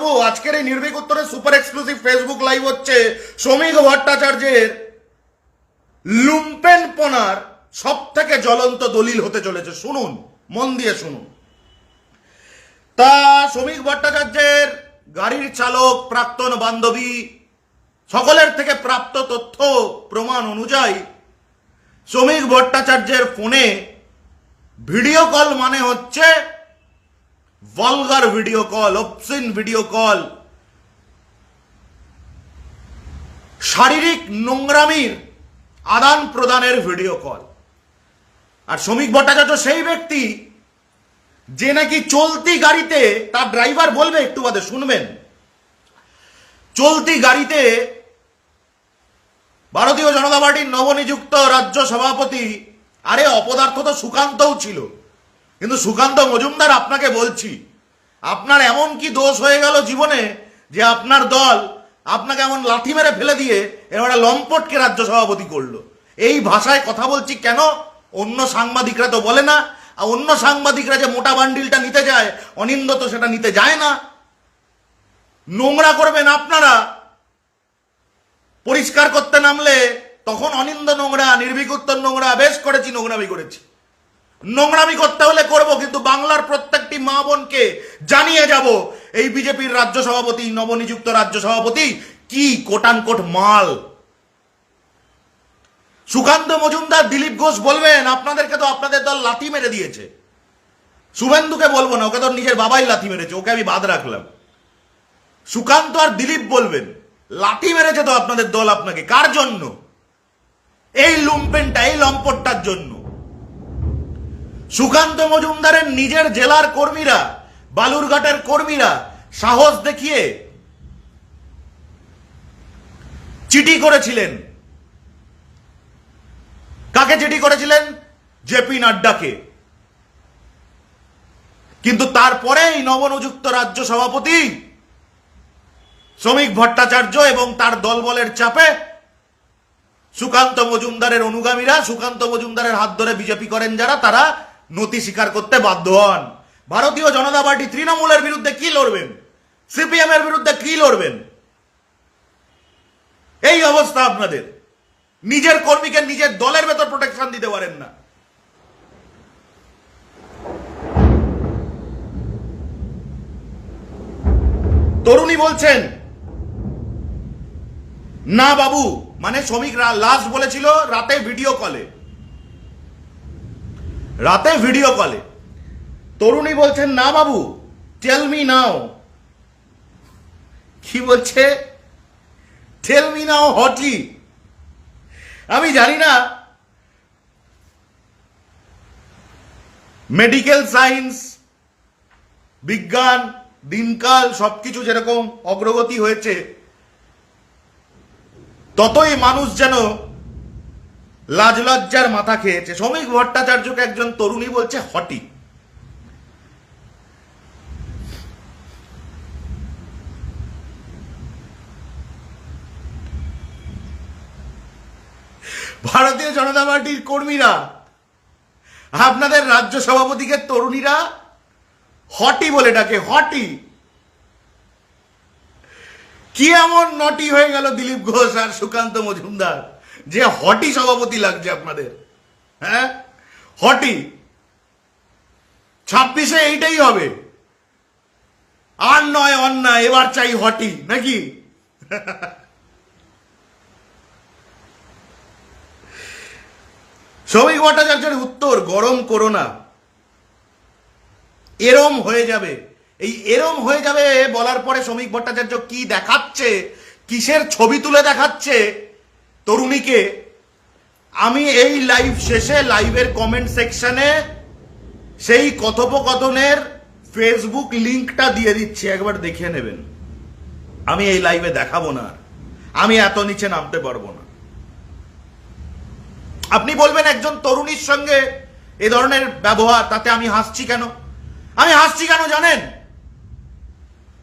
কাটবো আজকের এই নির্ভীক উত্তরে সুপার এক্সক্লুসিভ ফেসবুক লাইভ হচ্ছে শ্রমিক ভট্টাচার্যের লুম্পেন পনার সব থেকে জ্বলন্ত দলিল হতে চলেছে। শুনুন, মন দিয়ে শুনুন। তা শ্রমিক ভট্টাচার্যের গাড়ির চালক, প্রাক্তন বান্ধবী, সকলের থেকে প্রাপ্ত তথ্য, প্রমাণ অনুযায়ী শ্রমিক ভট্টাচার্যের ফোনে ভিডিও কল মানে হচ্ছে vulgar video call obscene video call শারীরিক নোংরামির আদান প্রদানের ভিডিও কল আর শ্রমিক ভট্টাচার্য সেই ব্যক্তি যে নাকি চলতি গাড়িতে, তার ড্রাইভার বলবে একটু বাদে, শুনবেন। চলতি গাড়িতে ভারতীয় জনতা পার্টির নবনিযুক্ত রাজ্য সভাপতি, আরে অপদার্থ তো সুকান্তও ছিল। কিন্তু সুকান্ত মজুমদার আপনাকে বলছি, আপনার এমন কি দোষ হয়ে গেল জীবনে যে আপনার দল আপনাকে এমন লাঠি মেরে ফেলে দিয়ে এবারে লম্পটকে রাজ্য সভাপতি করল? এই ভাষায় কথা বলছি কেন? অন্য সাংবাদিকরা তো বলে না, আর অন্য সাংবাদিকরা যে মোটা বান্ডিলটা নিতে যায়, অনিন্দ তো সেটা নিতে যায় না। নোংরা করবেন আপনারা। পরিষ্কার করতে নামলে তখন অনিন্দ নোংরা নির্ভীক উত্তর নোংরা, বেশ করেছি, নোংরামি করেছি। নোংরামি করতে হলে করব, কিন্তু বাংলার প্রত্যেকটি মা বোনকে জানিয়ে যাব, এই বিজেপির রাজ্য সভাপতি, নবনিযুক্ত রাজ্য সভাপতি কি কোটান কোট মাল? সুকান্ত মজুমদার, দিলীপ ঘোষ বলবেন, আপনাদেরকে তো আপনাদের দল লাথি মেরে দিয়েছে। শুভেন্দুকে বলব না, ওকে তো নিজের বাবাই লাথি মেরেছে, ওকে আমি বাদ রাখলাম। সুকান্ত আর দিলীপ বলবেন লাঠি মেরেছে তো আপনাদের দল আপনাকে, কার জন্য? এই লুম্পেনটা, এই লম্পটটার জন্য। সুকান্ত মজুমদারের নিজের জেলার কর্মীরা, বালুরঘাটের কর্মীরা সাহস দেখিয়ে চিঠি করেছিলেন। কাকে চিঠি করেছিলেন? জেপি নাড্ডাকে। কিন্তু তারপরেই নবনিযুক্ত রাজ্য সভাপতি শ্রমিক ভট্টাচার্য এবং তার দলবলের চাপে সুকান্ত মজুমদারের অনুগামীরা, সুকান্ত মজুমদারের হাত ধরে বিজেপি করেন যারা, তারা নথি স্বীকার করতে বাধ্য হন। ভারতীয় জনতা পার্টি তৃণমূলের বিরুদ্ধে কি লড়বেন? সিপিএম এর বিরুদ্ধে কি লড়বেন? এই অবস্থা আপনাদের। নিজের কর্মীকে নিজের দলের ভেতর প্রোটেকশন দিতে পারেন না। তরুণী বলছেন, না বাবু মানে শ্রমিকরা লাস্ট বলেছিল রাতে ভিডিও কলে রাতে ভিডিও কলে তরুণী বলছেন, না বাবু টেল মি নাও কি বলছে? টেল মি নাও হটলি আমি জানি না। মেডিকেল সায়েন্স বিজ্ঞান, দিনকাল, সবকিছু যেরকম অগ্রগতি হয়েছে, ততই মানুষ যেন লাজ লজ্জার মাথা খেয়েছে। শ্রমিক ভট্টাচার্যকে একজন তরুণী বলছে হটি। ভারতীয় জনতা পার্টির কর্মীরা, আপনাদের রাজ্য সভাপতিকে তরুণীরা হটি বলে ডাকে, হটি। কি এমন নটি হয়ে গেল দিলীপ ঘোষ আর সুকান্ত মজুমদার? যে হটি সভাপতি লাগছে আপনাদের হ্যাঁ? হটি। ছাব্বিশে এইটাই হবে। আর নয় অন্যায়, এবার চাই হটি, নাকি? শ্রমিক ভট্টাচার্যের উত্তর, গরম করো না। এরম হয়ে যাবে। এই এরম হয়ে যাবে বলার পরে শ্রমিক ভট্টাচার্য কি দেখাচ্ছে, কিসের ছবি তুলে দেখাচ্ছে তরুণীকে, আমি এই লাইভ শেষে লাইভের কমেন্ট সেকশনে সেই কথোপকথনের ফেসবুক লিঙ্কটা দিয়ে দিচ্ছি, একবার দেখে নেবেন। আমি এই লাইভে দেখাবো না আমি এত নিচে নামতে পারব না। আপনি বলবেন একজন তরুণীর সঙ্গে এ ধরনের ব্যবহার, তাতে আমি হাসছি কেন? আমি হাসছি কেন জানেন?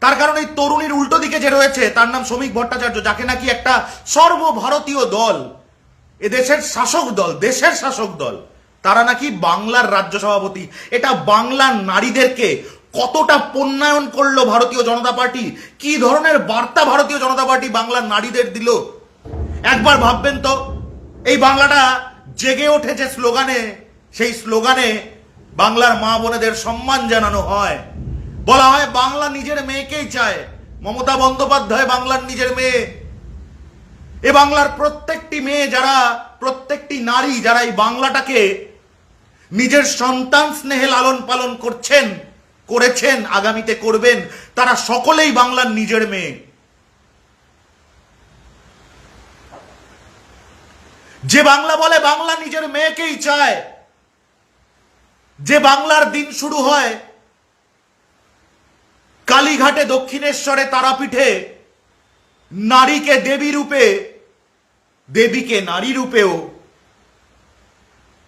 তার কারণ এই তরুণীর উল্টো দিকে যে রয়েছে, তার নাম শ্রমিক ভট্টাচার্য, যাকে নাকি একটা সর্বভারতীয় দল এ দেশের শাসক দল, দেশের শাসক দল, তারা নাকি বাংলার রাজ্য সভাপতি। এটা বাংলার নারীদেরকে কতটা পণ্যায়ন করল ভারতীয় জনতা পার্টি? কি ধরনের বার্তা ভারতীয় জনতা পার্টি বাংলার নারীদের দিল? একবার ভাববেন তো, এই বাংলাটা জেগে ওঠেছে স্লোগানে, সেই স্লোগানে বাংলার মা বোনেদের সম্মান জানানো হয়। বলা হয় বাংলা নিজের মেয়েকেই চায়। মমতা বন্দ্যোপাধ্যায় বাংলার নিজের মেয়ে। এ বাংলার প্রত্যেকটি মেয়ে যারা, প্রত্যেকটি নারী যারা এই বাংলাটাকে নিজের সন্তান স্নেহে লালন পালন করছেন, করেছেন, আগামীতে করবেন, তারা সকলেই বাংলার নিজের মেয়ে। যে বাংলা বলে বাংলা নিজের মেয়েকেই চায়, যে বাংলার দিন শুরু হয় কালীঘাটে দক্ষিণেশ্বরে তারাপীঠে নারীকে দেবী রূপে, দেবীকে নারী রূপেও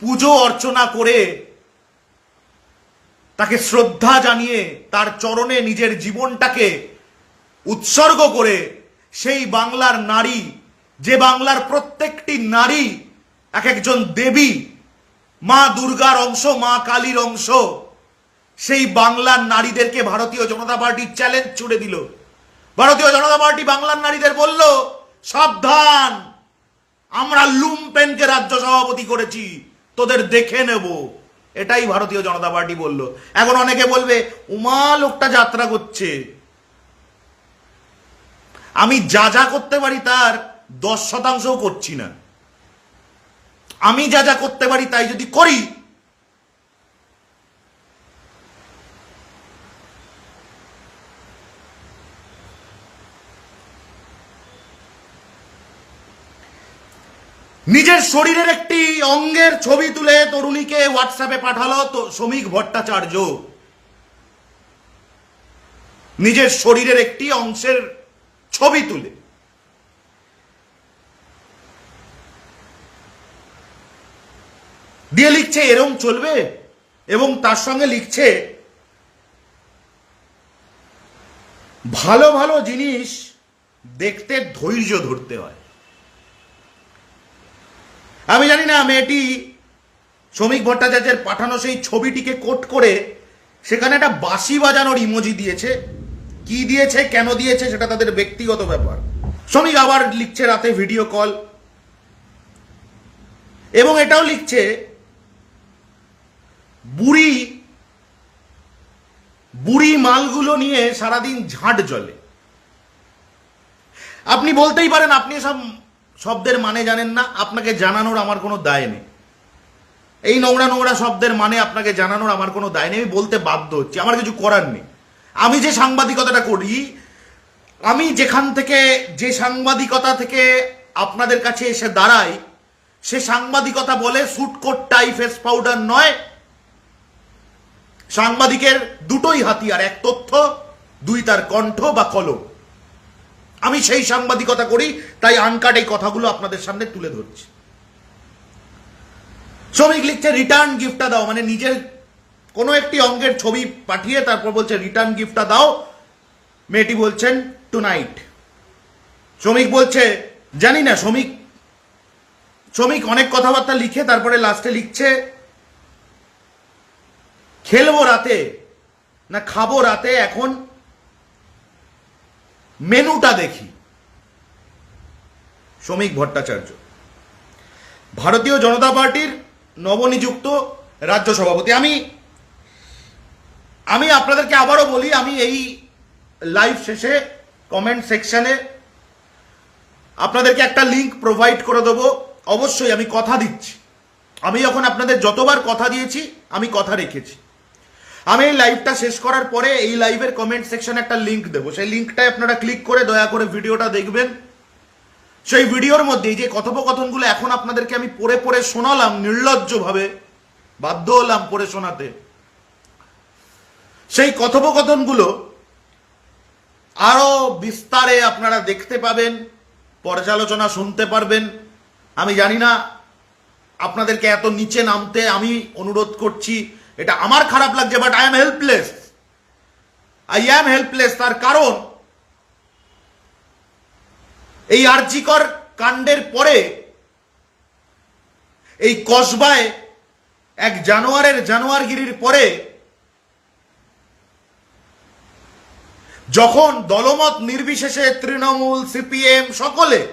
পুজো অর্চনা করে তাকে শ্রদ্ধা জানিয়ে তার চরণে নিজের জীবনটাকে উৎসর্গ করে সেই বাংলার নারী, যে বাংলার প্রত্যেকটি নারী, এক একজন দেবী, মা দুর্গার অংশ, মা কালীর অংশ। সেই বাংলার নারীদেরকে ভারতীয় জনতা পার্টি চ্যালেঞ্জ ছুড়ে দিল। ভারতীয় জনতা পার্টি বাংলার নারীদের বলল, সাবধান, আমরা লুমপেনকে রাজ্য সভাপতি করেছি, তোদের দেখে নেব। এটাই ভারতীয় জনতা পার্টি বলল। এখন অনেকে বলবে, উমা, লোকটা যাত্রা করছে। আমি যা যা করতে পারি তার দশ শতাংশও করছি না। আমি যা যা করতে পারি তাই যদি করি নিজের শরীরের একটি অঙ্গের ছবি তুলে তরুণীকে হোয়াটসঅ্যাপে পাঠালো তো শ্রমিক ভট্টাচার্য। নিজের শরীরের একটি অংশের ছবি তুলে। দিয়ে লিখছে, এরম চলবে? এবং তার সঙ্গে লিখছে, ভালো ভালো জিনিস দেখতে ধৈর্য ধরতে হয়। আমি জানি না, মেয়েটি শ্রমিক ভট্টাচার্যের পাঠানো সেই ছবিটিকে কোট করে সেখানে একটা বাঁশি বাজানোর ইমোজি দিয়েছে। কি দিয়েছে, কেন দিয়েছে, সেটা তাদের ব্যক্তিগত ব্যাপার। শ্রমিক আবার লিখছে রাতে ভিডিও কল। এবং এটাও লিখছে, বুড়ি বুড়ি মালগুলো নিয়ে সারাদিন ঝাঁট জ্বলে আপনি বলতেই পারেন, আপনি সব শব্দের মানে জানেন না, আপনাকে জানানোর আমার কোনো দায় নেই। এই নোংরা নোংরা শব্দের মানে আপনাকে জানানোর আমার কোনো দায় নেই, আমি বলতে বাধ্য হচ্ছি, আমার কিছু করার নেই। আমি যে সাংবাদিকতাটা করি, আমি যেখান থেকে, যে সাংবাদিকতা থেকে আপনাদের কাছে এসে দাঁড়াই, সে সাংবাদিকতা বলে সুটকোট টাই ফেস পাউডার নয়। সাংবাদিকের দুটোই হাতিয়ার, এক তথ্য, দুই তার কণ্ঠ বা কলম। আমি সেই সাংবাদিকতা করি, তাই আনকাট এই কথাগুলো আপনাদের সামনে তুলে ধরছি। শ্রমিক লিখছে রিটার্ন গিফটটা দাও। মানে নিজের কোনো একটি অঙ্গের ছবি পাঠিয়ে তারপর বলছে রিটার্ন গিফটটা দাও। মেয়েটি বলছেন টু নাইট শ্রমিক বলছে, জানি না, শ্রমিক শ্রমিক অনেক কথাবার্তা লিখে তারপরে লাস্টে লিখছে, খেলব রাতে। না, খাব রাতে, এখন মেনুটা দেখি। শ্রমিক ভট্টাচার্য। ভারতীয় জনতা পার্টির নবনিযুক্ত রাজ্য সভাপতি। আমি আমি আপনাদেরকে আবারও বলি, আমি এই লাইভ শেষে কমেন্ট সেকশনে আপনাদেরকে একটা লিংক প্রোভাইড করে দেবো। অবশ্যই আমি কথা দিচ্ছি। আমি যখন আপনাদের যতবার কথা দিয়েছি, আমি কথা রেখেছি। আমি এই লাইভটা শেষ করার পরে এই লাইভের কমেন্ট সেকশনে একটা লিংক দেবো। সেই লিঙ্কটায় আপনারা ক্লিক করে দয়া করে ভিডিওটা দেখবেন। সেই ভিডিওর মধ্যে যে কথোপকথনগুলো এখন আপনাদেরকে আমি পড়ে পড়ে শোনালাম নির্লজ্জভাবে, বাধ্য হলাম পড়ে শোনাতে। সেই কথোপকথনগুলো আরও বিস্তারে আপনারা দেখতে পাবেন, পর্যালোচনা শুনতে পারবেন। আমি জানি না আপনাদেরকে এত নিচে নামতে আমি অনুরোধ করছি এটা আমার খারাপ লাগছে but I am helpless I am helpless তার কারণ এই আর্জিকর কাণ্ডের পরে এই কসবায় এক জানোয়ারের জানোয়ারগিরির পরে যখন দলমত নির্বিশেষে তৃণমূল, সিপিএম সকলে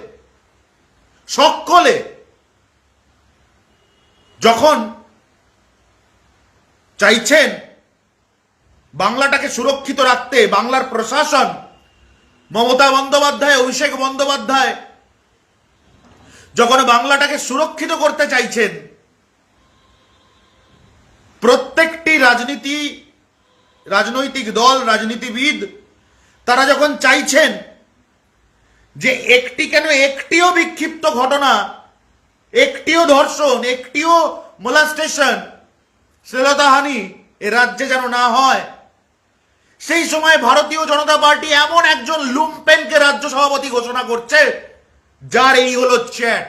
সকলে যখন চাইছেন বাংলাটাকে সুরক্ষিত রাখতে বাংলার প্রশাসন, মমতা বন্দ্যোপাধ্যায়, অভিষেক বন্দ্যোপাধ্যায়, যখন বাংলাটাকে সুরক্ষিত করতে চাইছেন, প্রত্যেকটি রাজনীতি, রাজনৈতিক দল, রাজনীতিবিদ, তারা যখন চাইছেন যে একটি কেন একটিও বিক্ষিপ্ত ঘটনা, একটিও ধর্ষণ, একটিও মোলাস্টেশন শ্লীলতাহানি এ রাজ্যে যেন না হয়। সেই সময় ভারতীয় জনতা পার্টি এমন একজন লুম্পেনকে রাজ্য সভাপতি ঘোষণা করছে, যার এই হলো চ্যাট